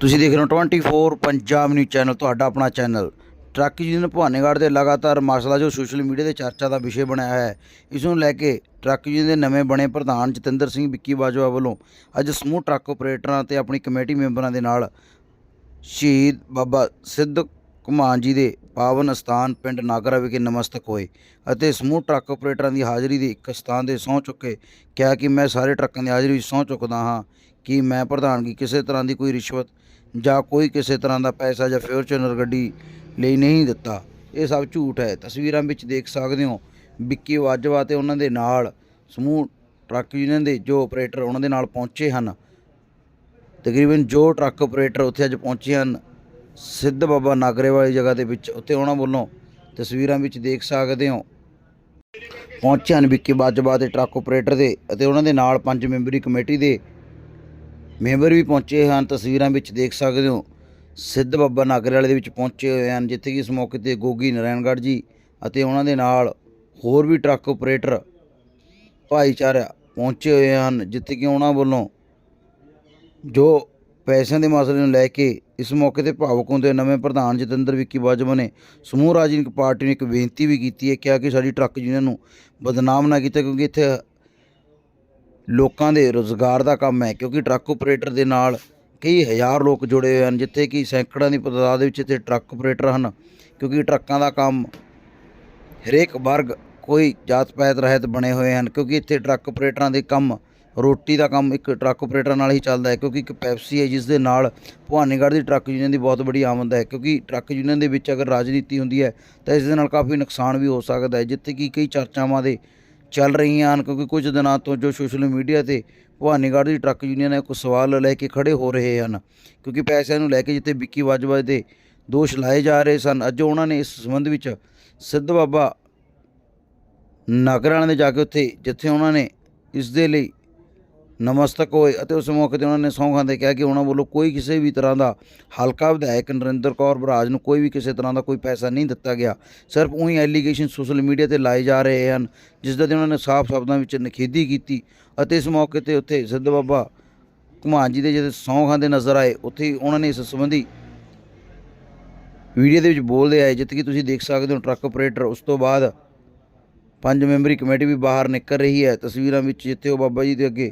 ਤੁਸੀਂ ਦੇਖ ਰਹੇ ਹੋ 24 ਪੰਜਾਬ ਨਿਊਜ਼ ਚੈਨਲ ਤੁਹਾਡਾ ਆਪਣਾ ਚੈਨਲ ਟਰੱਕ ਯੂਨੀਅਨ ਭਵਾਨੀਗੜ੍ਹ ਦੇ ਲਗਾਤਾਰ ਮਸਲਾ ਜੋ ਸੋਸ਼ਲ ਮੀਡੀਆ ਤੇ ਚਰਚਾ ਦਾ ਵਿਸ਼ੇ ਬਣਿਆ ਹੈ, ਇਸ ਨੂੰ ਲੈ ਕੇ ਟਰੱਕ ਯੂਨੀਅਨ ਦੇ ਨਵੇਂ ਬਣੇ ਪ੍ਰਧਾਨ ਜਤਿੰਦਰ ਸਿੰਘ ਵਿੱਕੀ ਬਾਜਵਾ ਵੱਲੋਂ ਅੱਜ ਸਮੂਹ ਟਰੱਕ ਆਪਰੇਟਰਾਂ ਤੇ ਆਪਣੀ ਕਮੇਟੀ ਮੈਂਬਰਾਂ ਦੇ ਨਾਲ ਸ਼ਹੀਦ ਬਾਬਾ ਸਿੱਧ ਘੁਮਾਨ ਜੀ ਦੇ ਪਾਵਨ ਸਥਾਨ ਪਿੰਡ ਨਾਗਰਾ ਵਿਖੇ ਨਮਸਤਕ ਹੋਏ ਅਤੇ ਸਮੂਹ ਟਰੱਕ ਆਪਰੇਟਰਾਂ ਦੀ ਹਾਜ਼ਰੀ ਦੇ ਇੱਕ ਸਥਾਨ ਦੇ ਸਹੁੰ ਚੁੱਕੇ। ਕਿਹਾ ਕਿ ਮੈਂ ਸਾਰੇ ਟਰੱਕਾਂ ਦੀ ਹਾਜ਼ਰੀ ਵਿੱਚ ਸਹੁੰ ਚੁੱਕਦਾ ਹਾਂ। ਕਿ ਮੈਂ ਪ੍ਰਧਾਨਗੀ ਕਿਸੇ ਤਰ੍ਹਾਂ ਦੀ ਕੋਈ ਰਿਸ਼ਵਤ ਜਾਂ ਕੋਈ ਕਿਸੇ ਤਰ੍ਹਾਂ ਦਾ ਪੈਸਾ ਜਾਂ ਫੋਰਚੂਨਰ ਗੱਡੀ ਲਈ ਨਹੀਂ ਦਿੱਤਾ। ਇਹ ਸਭ ਝੂਠ ਹੈ। ਤਸਵੀਰਾਂ ਵਿੱਚ ਦੇਖ ਸਕਦੇ ਹੋ ਵਿੱਕੀ ਵਾਜਵਾ ਤੇ ਉਹਨਾਂ ਦੇ ਨਾਲ ਸਮੂਹ ਟਰੱਕ ਯੂਨੀਅਨ ਦੇ ਜੋ ਆਪਰੇਟਰ ਉਹਨਾਂ ਦੇ ਨਾਲ ਪਹੁੰਚੇ ਹਨ। ਤਕਰੀਬਨ ਜੋ ਟਰੱਕ ਆਪਰੇਟਰ ਉੱਥੇ ਅੱਜ ਪਹੁੰਚੇ ਹਨ, ਸਿੱਧ ਬਾਬਾ ਨਾਗਰੇ ਵਾਲੀ ਜਗ੍ਹਾ ਦੇ ਵਿੱਚ, ਉੱਥੇ ਉਹਨਾਂ ਵੱਲੋਂ ਤਸਵੀਰਾਂ ਵਿੱਚ ਦੇਖ ਸਕਦੇ ਹੋ। ਪਹੁੰਚੇ ਹਨ ਵਿੱਕੀ ਬਾਜਵਾ ਦੇ ਟਰੱਕ ਆਪਰੇਟਰ ਦੇ ਅਤੇ ਉਹਨਾਂ ਦੇ ਨਾਲ ਪੰਜ ਮੈਂਬਰੀ ਕਮੇਟੀ ਦੇ ਮੈਂਬਰ ਵੀ ਪਹੁੰਚੇ ਹਨ, ਤਸਵੀਰਾਂ ਵਿੱਚ ਦੇਖ ਸਕਦੇ ਹੋ। ਸਿੱਧ ਬਾਬਾ ਨਾਗਰੇ ਵਾਲੇ ਦੇ ਵਿੱਚ ਪਹੁੰਚੇ ਹੋਏ ਹਨ, ਜਿੱਥੇ ਕਿ ਇਸ ਮੌਕੇ ਤੇ ਗੋਗੀ ਨਾਰਾਇਣਗੜ੍ਹ ਜੀ ਅਤੇ ਉਹਨਾਂ ਦੇ ਨਾਲ ਹੋਰ ਵੀ ਟਰੱਕ ਆਪਰੇਟਰ ਭਾਈਚਾਰਾ ਪਹੁੰਚੇ ਹੋਏ ਹਨ, ਜਿੱਥੇ ਕਿ ਉਹਨਾਂ ਵੱਲੋਂ ਜੋ ਪੈਸਿਆਂ ਦੇ ਮਸਲੇ ਨੂੰ ਲੈ ਕੇ ਇਸ ਮੌਕੇ ਤੇ ਭਾਵੁਕ ਹੁੰਦੇ ਨਵੇਂ ਪ੍ਰਧਾਨ ਜਤਿੰਦਰ ਵਿੱਕੀ ਬਾਜਵਾ ਨੇ ਸਮੂਹ ਰਾਜਨੀਤਿਕ ਪਾਰਟੀ ਨੂੰ ਇੱਕ ਬੇਨਤੀ ਵੀ ਕੀਤੀ ਹੈ ਕਿਹਾ ਕਿ ਸਾਡੀ ਟਰੱਕ ਯੂਨੀਅਨ ਨੂੰ ਬਦਨਾਮ ਨਾ ਕੀਤਾ, ਕਿਉਂਕਿ ਇੱਥੇ ਲੋਕਾਂ ਦੇ ਰੋਜ਼ਗਾਰ ਦਾ ਕੰਮ ਹੈ, ਕਿਉਂਕਿ ਟਰੱਕ ਆਪਰੇਟਰ ਦੇ ਨਾਲ ਕਈ ਹਜ਼ਾਰ ਲੋਕ ਜੁੜੇ ਹੋਏ ਹਨ, ਜਿੱਥੇ ਕਿ ਸੈਂਕੜਾਂ ਦੀ ਤਾਦਾਦ ਵਿੱਚ ਇੱਥੇ ਟਰੱਕ ਆਪਰੇਟਰ ਹਨ, ਕਿਉਂਕਿ ਟਰੱਕਾਂ ਦਾ ਕੰਮ ਹਰੇਕ ਵਰਗ, ਕੋਈ ਜਾਤ ਪਾਤ, ਰਹਿਤ ਬਣੇ ਹੋਏ ਹਨ, ਕਿਉਂਕਿ ਇੱਥੇ ਟਰੱਕ ਆਪਰੇਟਰਾਂ ਦੇ ਕੰਮ, ਰੋਟੀ ਦਾ ਕੰਮ ਇੱਕ ਟਰੱਕ ਆਪਰੇਟਰ ਨਾਲ ਹੀ ਚੱਲਦਾ ਹੈ, ਕਿਉਂਕਿ ਇੱਕ ਪੈਪਸੀ ਹੈ, ਜਿਸ ਦੇ ਨਾਲ ਭਵਾਨੀਗੜ੍ਹ ਦੀ ਟਰੱਕ ਯੂਨੀਅਨ ਦੀ ਬਹੁਤ ਵੱਡੀ ਆਮਦ ਹੈ, ਕਿਉਂਕਿ ਟਰੱਕ ਯੂਨੀਅਨ ਦੇ ਵਿੱਚ ਅਗਰ ਰਾਜਨੀਤੀ ਹੁੰਦੀ ਹੈ, ਤਾਂ ਇਸ ਦੇ ਨਾਲ ਕਾਫੀ ਨੁਕਸਾਨ ਵੀ ਹੋ ਸਕਦਾ ਹੈ, ਜਿੱਥੇ ਕਿ ਕਈ ਚਰਚਾਵਾਂ ਦੇ ਚੱਲ ਰਹੀਆਂ ਹਨ ਕਿਉਂਕਿ ਕੁਝ ਦਿਨਾਂ ਤੋਂ ਜੋ ਸੋਸ਼ਲ ਮੀਡੀਆ ਤੇ ਭਵਾਨੀਗੜ੍ਹ ਦੀ ਟਰੱਕ ਯੂਨੀਅਨ ਹੈ ਕੁਝ ਸਵਾਲ ਲੈ ਕੇ ਖੜੇ ਹੋ ਰਹੇ ਹਨ ਕਿਉਂਕਿ ਪੈਸਿਆਂ ਨੂੰ ਲੈ ਕੇ ਜਿੱਥੇ ਵਿੱਕੀ ਵਾਜਵਾ ਦੇ ਦੋਸ਼ ਲਾਏ ਜਾ ਰਹੇ ਸਨ, ਅੱਜ ਉਹਨਾਂ ਨੇ ਇਸ ਸੰਬੰਧ ਵਿੱਚ ਸਿੱਧ ਬਾਬਾ ਨਗਰਾਂ ਦੇ ਜਾ ਕੇ ਉੱਥੇ, ਜਿੱਥੇ ਉਹਨਾਂ ਨੇ ਇਸ ਦੇ ਲਈ ਨਮਸਤਕ ਹੋਏ ਅਤੇ ਉਸ ਮੌਕੇ ਤੇ ਉਹਨਾਂ ਨੇ ਸਹੁੰ ਖਾਂਦੇ ਕਿਹਾ ਕਿ ਉਹਨਾਂ ਵੱਲੋਂ ਕੋਈ ਕਿਸੇ ਵੀ ਤਰ੍ਹਾਂ ਦਾ ਹਲਕਾ ਵਿਧਾਇਕ ਨਰਿੰਦਰ ਕੌਰ ਬਰਾਜ ਨੂੰ ਕੋਈ ਵੀ ਕਿਸੇ ਤਰ੍ਹਾਂ ਦਾ ਕੋਈ ਪੈਸਾ ਨਹੀਂ ਦਿੱਤਾ ਗਿਆ। ਸਿਰਫ ਉਹੀ ਐਲੀਗੇਸ਼ਨ ਸੋਸ਼ਲ ਮੀਡੀਆ ਤੇ ਲਾਏ ਜਾ ਰਹੇ ਹਨ, ਜਿਸ ਦਾ ਉਹਨਾਂ ਨੇ ਸਾਫ਼ ਸ਼ਬਦਾਂ ਵਿੱਚ ਨਿਖੇਧੀ ਕੀਤੀ ਅਤੇ ਇਸ ਮੌਕੇ ਤੇ ਉੱਥੇ ਸਿੱਧ ਬਾਬਾ ਘੁਮਾਨ ਜੀ ਦੇ ਜਦੋਂ ਸੌਂ ਖਾਂਦੇ ਨਜ਼ਰ ਆਏ, ਉੱਥੇ ਹੀ ਉਹਨਾਂ ਨੇ ਇਸ ਸੰਬੰਧੀ ਵੀਡੀਓ ਦੇ ਵਿੱਚ ਬੋਲਦੇ ਆਏ, ਜਿੱਥੇ ਕਿ ਤੁਸੀਂ ਦੇਖ ਸਕਦੇ ਹੋ ਟਰੱਕ ਆਪਰੇਟਰ ਉਸ ਤੋਂ ਬਾਅਦ ਪੰਜ ਮੈਂਬਰੀ ਕਮੇਟੀ ਵੀ ਬਾਹਰ ਨਿਕਲ ਰਹੀ ਹੈ। ਤਸਵੀਰਾਂ ਵਿੱਚ ਜਿੱਥੇ ਉਹ ਬਾਬਾ ਜੀ ਦੇ ਅੱਗੇ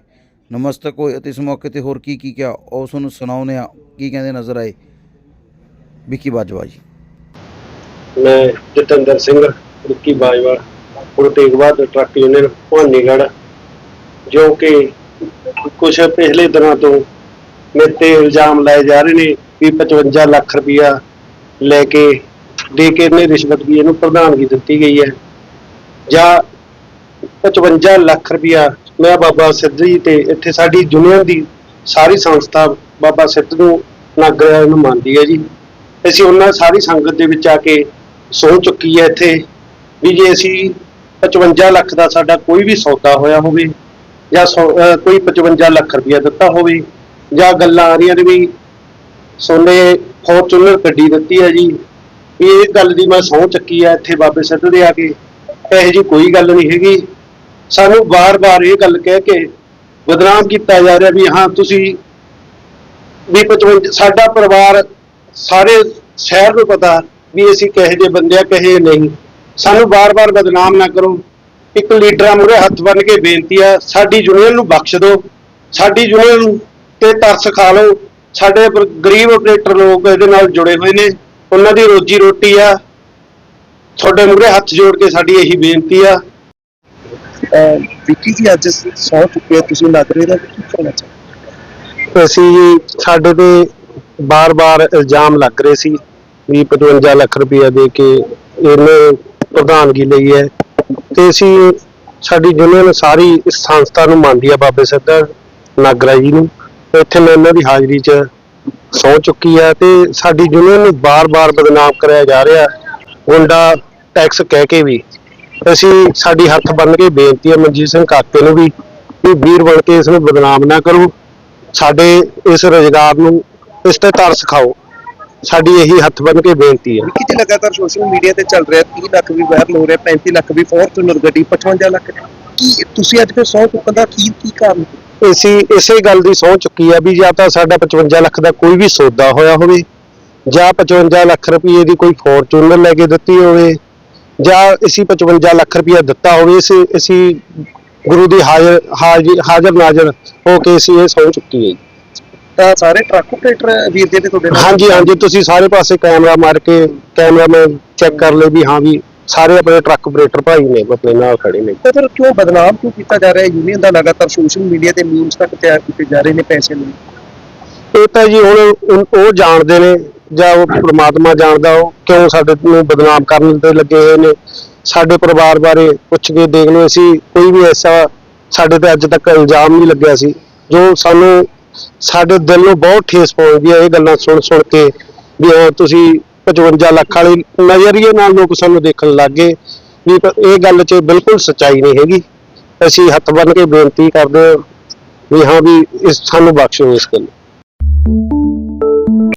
ਨਮਸਤਕ ਹੋਏ ਅਤੇ ਇਸ ਮੌਕੇ ਤੇ ਹੋਰ ਕੀ ਕੀ ਕਿਹਾ? ਉਸ ਨੂੰ ਸੁਣਾਉਂਦੇ ਆ ਕੀ ਕਹਿੰਦੇ ਨਜ਼ਰ ਆਏ। ਵਿੱਕੀ ਬਾਜਵਾ ਜੀ। ਮੈਂ ਜਤਿੰਦਰ ਸਿੰਘ ਰਿੱਕੀ ਬਾਜਵਾ, ਗੁਰੂ ਤੇਗ ਬਹਾਦਰ ਟਰੱਕ ਯੂਨੀਅਨ, ਭਵਾਨੀਗੜ੍ਹ, ਜੋ ਕਿ ਕੁਝ ਪਿਛਲੇ ਦਿਨਾਂ ਤੋਂ ਮੇਰੇ ਇਲਜ਼ਾਮ ਲਾਏ ਜਾ ਰਹੇ ਨੇ ਵੀ 55 ਲੱਖ ਰੁਪਇਆ ਲੈ ਕੇ ਦੇ ਕੇ ਇਹਨੇ ਰਿਸ਼ਵਤ ਵੀ ਇਹਨੂੰ ਪ੍ਰਧਾਨਗੀ ਦਿੱਤੀ ਗਈ ਹੈ। ਜਾਂ 55 ਲੱਖ ਰੁਪਇਆ ਮੈਂ ਬਾਬਾ ਸਿੱਧ ਜੀ ਤੇ ਇੱਥੇ ਸਾਡੀ ਯੂਨੀਅਨ ਦੀ ਸਾਰੀ ਸੰਸਥਾ ਬਾਬਾ ਸਿੱਧ ਨੂੰ ਨਾਗਰਿਆ ਨੂੰ ਮੰਨਦੀ ਹੈ ਜੀ। ਅਸੀਂ ਉਹਨਾਂ ਸਾਰੀ ਸੰਗਤ ਦੇ ਵਿੱਚ ਆ ਕੇ ਸੋਚ ਚੁੱਕੀ ਹੈ ਇੱਥੇ ਵੀ ਜੇ ਅਸੀਂ 55 ਲੱਖ ਦਾ ਸਾਡਾ ਕੋਈ ਵੀ ਸੌਦਾ ਹੋਇਆ ਹੋਵੇ ਜਾਂ ਸੌ- ਕੋਈ 55 ਲੱਖ ਰੁਪਇਆ ਦਿੱਤਾ ਹੋਵੇ ਜਾਂ ਗੱਲਾਂ ਆ ਰਹੀਆਂ ਨੇ ਵੀ ਸੋਨੇ ਫੋਰਚੂਨਰ ਗੱਡੀ ਦਿੱਤੀ ਹੈ ਜੀ, ਵੀ ਇਹ ਗੱਲ ਦੀ ਮੈਂ ਸਹੁੰ ਚੱਕੀ ਹੈ ਇੱਥੇ ਬਾਬੇ ਸਿੱਧ ਦੇ ਆ ਕੇ, ਇਹੋ ਜੀ ਕੋਈ ਗੱਲ ਨਹੀਂ ਹੈਗੀ। ਸਾਨੂੰ ਬਾਰ-ਬਾਰ ਇਹ ਗੱਲ ਕਹਿ ਕੇ ਬਦਨਾਮ ਕੀਤਾ ਜਾ ਰਿਹਾ ਵੀ ਹਾਂ, ਤੁਸੀਂ ਵੀ 55 ਸਾਡਾ ਪਰਿਵਾਰ ਸਾਰੇ ਸ਼ਹਿਰ ਨੂੰ ਪਤਾ ਵੀ ਅਸੀਂ ਕਹੇ ਜਿਹੇ ਬੰਦੇ ਆ, ਕਹੇ ਨਹੀਂ। ਸਾਨੂੰ ਬਾਰ-ਬਾਰ ਬਦਨਾਮ ਨਾ ਕਰੋ। ਇੱਕ ਲੀਡਰਾਂ ਮੂਹਰੇ ਹੱਥ ਬੰਨ ਕੇ ਬੇਨਤੀ ਆ, ਸਾਡੀ ਯੂਨੀਅਨ ਨੂੰ ਬਖਸ਼ ਦਿਓ। ਸਾਡੀ ਯੂਨੀਅਨ ਤੇ ਤਰਸ ਖਾ ਲਓ। ਸਾਡੇ ਗਰੀਬ ਆਪਰੇਟਰ ਲੋਕ ਇਹਦੇ ਨਾਲ ਜੁੜੇ ਹੋਏ ਨੇ। ਉਹਨਾਂ ਦੀ ਰੋਜੀ ਰੋਟੀ ਆ। ਤੁਹਾਡੇ ਮੂਹਰੇ ਹੱਥ ਜੋੜ ਕੇ ਸਾਡੀ ਇਹੀ ਬੇਨਤੀ ਆ। ਵਿੱਕੀ ਜੀ ਅੱਜ ਸੌ ਚੁੱਕੇ ਤੁਸੀਂ ਲੱਗ ਰਹੇ ਦਾ ਕੀ ਕਹਿਣਾ ਚਾਹੁੰਦੇ ਅਸੀਂ ਜੀ ਸਾਡੇ ਤੇ ਬਾਰ-ਬਾਰ ਇਲਜ਼ਾਮ ਲੱਗ ਰਹੇ ਸੀ, ਵੀ 55 ਲੱਖ ਰੁਪਇਆ ਦੇ ਕੇ ਇਹਨੇ ਪ੍ਰਧਾਨਗੀ ਲਈ ਹੈ ਤੇ ਅਸੀਂ ਸਾਡੀ ਯੂਨੀਅਨ ਸਾਰੀ ਇਸ ਸੰਸਥਾ ਨੂੰ ਮੰਨਦੀ ਆ ਬਾਬੇ ਸਿੱਧਾ ਨਾਗਰਾ ਜੀ ਨੂੰ ਤੇ ਇੱਥੇ ਮੈਂ ਇਹਨਾਂ ਦੀ ਹਾਜ਼ਰੀ 'ਚ ਸਹੁੰ ਚੁੱਕੀ ਆ ਤੇ ਸਾਡੀ ਯੂਨੀਅਨ ਨੂੰ ਬਾਰ-ਬਾਰ ਬਦਨਾਮ ਕਰਿਆ ਜਾ ਰਿਹਾ, ਗੁੰਡਾ ਟੈਕਸ ਕਹਿ ਕੇ ਵੀ। ਅਸੀਂ ਸਾਡੀ ਹੱਥ ਬੰਨ ਕੇ ਬੇਨਤੀ ਹੈ ਮਨਜੀਤ ਸਿੰਘ ਕਾਕੇ ਨੂੰ ਵੀ ਵੀ ਵੀਰ ਬਣ ਕੇ ਇਸ ਨੂੰ ਬਦਨਾਮ ਨਾ ਕਰੋ। ਸਾਡੇ ਇਸ ਰੋਜ਼ਗਾਰ ਨੂੰ ਇਸ ਤੇ ਤਰਸ ਖਾਓ। ਸਾਡੀ ਇਹੀ ਹੱਥ ਬੰਨ ਕੇ ਬੇਨਤੀ ਹੈ। ਜੀ ਲਗਾਤਾਰ ਸੋਸ਼ਲ ਮੀਡੀਆ ਤੇ ਚੱਲ ਰਿਹਾ 30 ਲੱਖ ਵੀ ਵਾਇਰਲ ਹੋ ਰਿਹਾ 35 ਲੱਖ ਵੀ ਫੋਰਚੂਨਰ ਗੱਡੀ 55 ਲੱਖ ਕੀ ਤੁਸੀਂ ਅੱਜ ਫਿਰ ਸੌ ਚੁੱਕਣ ਦਾ ਕੀ ਕੀ ਕਾਰਨ? ਅਸੀਂ ਇਸੇ ਗੱਲ ਦੀ ਸਹੁੰ ਚੁੱਕੀ ਆ ਵੀ ਜਾਂ ਤਾਂ ਸਾਡਾ 55 ਲੱਖ ਦਾ ਕੋਈ ਵੀ ਸੌਦਾ ਹੋਇਆ ਹੋਵੇ ਜਾਂ 55 ਲੱਖ ਰੁਪਏ ਦੀ ਕੋਈ ਫੋਰਚੂਨਰ ਲੈ ਕੇ ਦਿੱਤੀ ਹੋਵੇ ਜਾਂ ਅਸੀਂ 55 ਲੱਖ ਰੁਪਏ ਦਿੱਤਾ ਹੋਵੇ ਅਸੀਂ ਅਸੀਂ ਗੁਰੂ ਦੀ ਹਾਜ਼ਰ ਹਾਜ਼ਰ ਹਾਜ਼ਰ ਨਾਜ਼ਰ ਹੋ ਕੇ ਅਸੀਂ ਇਹ ਸਹੁੰ ਚੁੱਕੀ ਹੈ ਜੀ। ਤਾਂ ਸਾਰੇ ਟਰੱਕ ਆਪਰੇਟਰ ਵੀਰ ਜੀ ਨੇ ਤੁਹਾਡੇ ਨਾਲ? ਹਾਂਜੀ ਹਾਂਜੀ ਤੁਸੀਂ ਸਾਰੇ ਪਾਸੇ ਕੈਮਰਾ ਮਾਰ ਕੇ ਕੈਮਰਾ ਮੈਂ ਚੈੱਕ ਕਰ ਲਏ ਵੀ ਹਾਂ ਵੀ ਸਾਰੇ ਆਪਣੇ ਟਰੱਕ ਆਪਰੇਟਰ ਭਾਈ ਨੇ ਆਪਣੇ ਨਾਲ ਖੜੇ ਨੇ। ਤੇ ਫਿਰ ਕਿਉਂ ਬਦਨਾਮ ਕਿਉਂ ਕੀਤਾ ਜਾ ਰਿਹਾ? ਹੈ ਯੂਨੀਅਨ ਦਾ ਲਗਾਤਾਰ ਸੋਸ਼ਲ ਮੀਡੀਆ ਤੇ ਮੀਮਸ ਤੱਕ ਤਿਆਰ ਕੀਤੇ ਜਾ ਰਹੇ ਨੇ ਪੈਸੇ ਲਈ। ਇਹ ਤਾਂ ਜੀ ਹੁਣ ਉਹ- ਉਹ ਜਾਣਦੇ ਨੇ ਜਾਂ ਉਹ ਪ੍ਰਮਾਤਮਾ ਜਾਣਦਾ ਉਹ ਕਿਉਂ ਸਾਡੇ ਨੂੰ ਬਦਨਾਮ ਕਰਨ ਤੇ ਲੱਗੇ ਹੋਏ ਨੇ। ਸਾਡੇ ਪਰਿਵਾਰ ਬਾਰੇ ਪੁੱਛ ਕੇ ਦੇਖ ਲਓ, ਅਸੀਂ ਕੋਈ ਵੀ ਐਸਾ ਸਾਡੇ ਤੇ ਅੱਜ ਤੱਕ ਇਲਜ਼ਾਮ ਨਹੀਂ ਲੱਗਿਆ ਸੀ। ਜੋ ਸਾਨੂੰ ਸਾਡੇ ਦਿਲ ਨੂੰ ਬਹੁਤ ਠੇਸ ਪਹੁੰਚਦੀ ਹੈ ਇਹ ਗੱਲਾਂ ਸੁਣ ਸੁਣ ਕੇ ਵੀ ਹਾਂ, ਤੁਸੀਂ 55 ਲੱਖ ਵਾਲੇ ਨਜ਼ਰੀਏ ਨਾਲ ਲੋਕ ਸਾਨੂੰ ਦੇਖਣ ਲੱਗ ਗਏ ਵੀ ਇਹ ਗੱਲ 'ਚ ਬਿਲਕੁਲ ਸੱਚਾਈ ਨਹੀਂ ਹੈਗੀ। ਅਸੀਂ ਹੱਥ ਬੰਨ੍ਹ ਕੇ ਬੇਨਤੀ ਕਰਦੇ ਹਾਂ ਵੀ ਹਾਂ ਵੀ ਇਸ ਸਾਨੂੰ ਬਖਸ਼ੋ ਇਸ ਗੱਲ